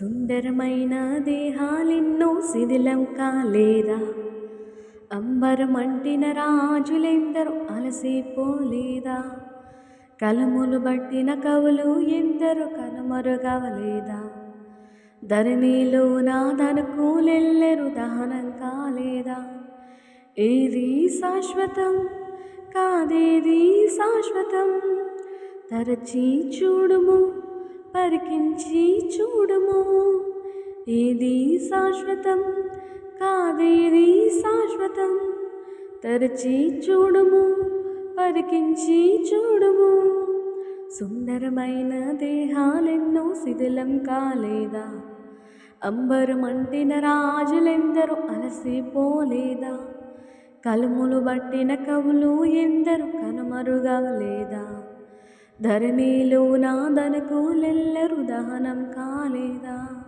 సుందరమైన దేహాలెన్నో శిథిలం కాలేదా అంబరమంటిన రాజులెందరూ అలసిపోలేదా కలములు బట్టిన కవులు ఎందరూ కనుమరుగవలేదా? ధరణిలో నాదనుకూలెల్లరు దహనం కాలేదా? ఏది శాశ్వతం కాదేది శాశ్వతం? తరచి చూడుము పరికించి చూడుము. ఏది శాశ్వతం కాదేది శాశ్వతం? తరచి చూడుము పరికించి చూడుము. సుందరమైన దేహాలెన్నో శిథిలం కాలేదా? అంబరమంటిన రాజులెందరూ అలసిపోలేదా కలుములు బట్టిన కవులు ఎందరు కనుమరుగవలేదా? ధరణిలో నాదనుకూలెల్లరు దహనం కాలేదా?